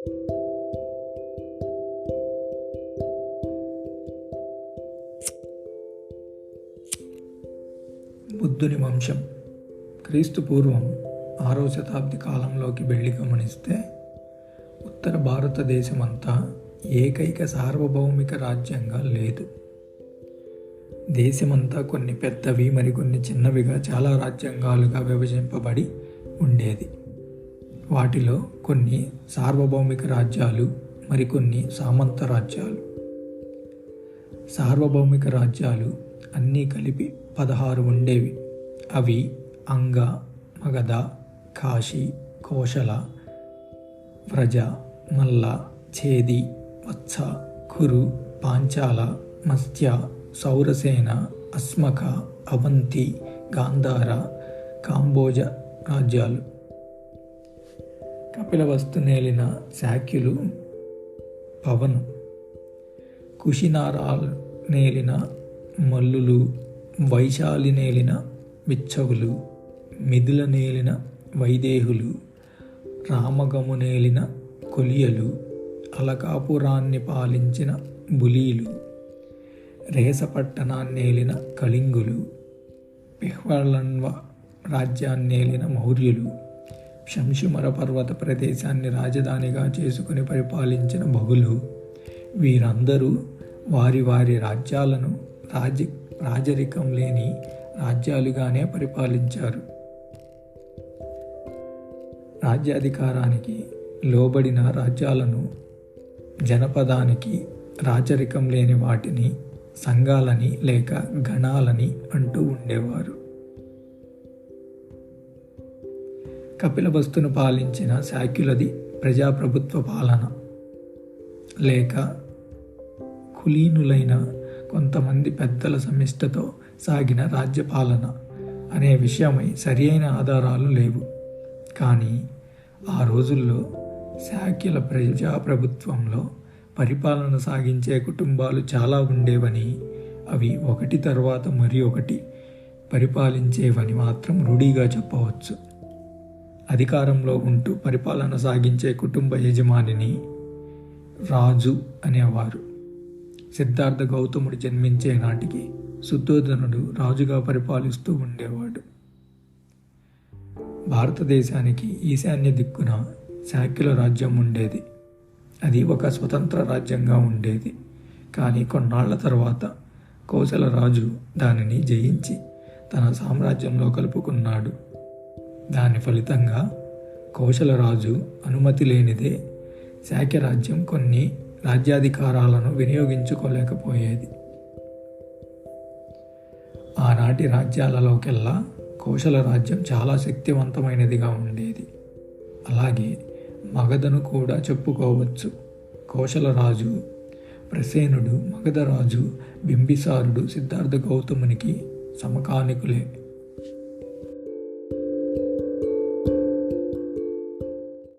బుద్ధుని వంశం. క్రీస్తు పూర్వం ఆరో శతాబ్ది కాలంలోకి వెళ్ళి గమనిస్తే ఉత్తర భారతదేశమంతా ఏకైక సార్వభౌమిక రాజ్యంగా లేదు. దేశమంతా కొన్ని పెద్దవి మరికొన్ని చిన్నవిగా చాలా రాజ్యాంగాలుగా విభజింపబడి ఉండేది. వాటిలో కొన్ని సార్వభౌమిక రాజ్యాలు మరికొన్ని సామంత రాజ్యాలు. సార్వభౌమిక రాజ్యాలు అన్నీ కలిపి పదహారు ఉండేవి. అవి అంగ మగధ కాశీ కోశల వ్రజ మల్ల ఛేది వత్స కురు పాంచాల మత్స్య సౌరసేన అస్మక అవంతి గాంధార కాంబోజ రాజ్యాలు. కపిలవస్తు నేలిన శాక్యులు పవను కుషినారాలు నేలిన మల్లులు వైశాలి నేలిన బిచ్చవులు మిథుల నేలిన వైదేహులు రామగము నేలిన కొలియలు అలకాపురాన్ని పాలించిన బులీలు రేసపట్టణాన్నేలిన కళింగులు పిహ్వళన్వ రాజ్యాన్నేలిన మౌర్యులు. శంషుమర పర్వత ప్రదేశాన్ని రాజధానిగా చేసుకుని పరిపాలించిన భగులు వీరందరూ వారి వారి రాజ్యాలను రాజ రాజరికం లేని రాజ్యాలుగానే పరిపాలించారు. రాజ్యాధికారానికి లోబడిన రాజ్యాలను జనపదానికి రాజరికం లేని వాటిని సంఘాలని లేక గణాలని అంటూ ఉండేవారు. కపిలవస్తును పాలించిన శాక్యులది ప్రజాప్రభుత్వ పాలన. లేక కులీనులైన కొంతమంది పెద్దల సమిష్టతో సాగిన రాజ్యపాలన అనే విషయమై సరియైన ఆధారాలు లేవు. కానీ ఆ రోజుల్లో శాక్యుల ప్రజాప్రభుత్వంలో పరిపాలన సాగించే కుటుంబాలు చాలా ఉండేవని అవి ఒకటి తర్వాత మరి ఒకటి పరిపాలించేవని మాత్రం రూఢీగా చెప్పవచ్చు. అధికారంలో ఉంటూ పరిపాలన సాగించే కుటుంబ యజమానిని రాజు అనేవారు. సిద్ధార్థ గౌతముడు జన్మించే నాటికి శుద్ధోధనుడు రాజుగా పరిపాలిస్తూ ఉండేవాడు. భారతదేశానికి ఈశాన్య దిక్కున శాక్యుల రాజ్యం ఉండేది. అది ఒక స్వతంత్ర రాజ్యంగా ఉండేది. కానీ కొన్నాళ్ళ తర్వాత కోసల రాజు దానిని జయించి తన సామ్రాజ్యంలో కలుపుకున్నాడు. దాని ఫలితంగా కౌశలరాజు అనుమతి లేనిదే శాక్యరాజ్యం కొన్ని రాజ్యాధికారాలను వినియోగించుకోలేకపోయేది. ఆనాటి రాజ్యాలలోకెల్లా కోశల రాజ్యం చాలా శక్తివంతమైనదిగా ఉండేది. అలాగే మగధను కూడా చెప్పుకోవచ్చు. కౌశలరాజు ప్రసేనుడు మగధరాజు బింబిసారుడు సిద్ధార్థ గౌతమునికి సమకానికులే.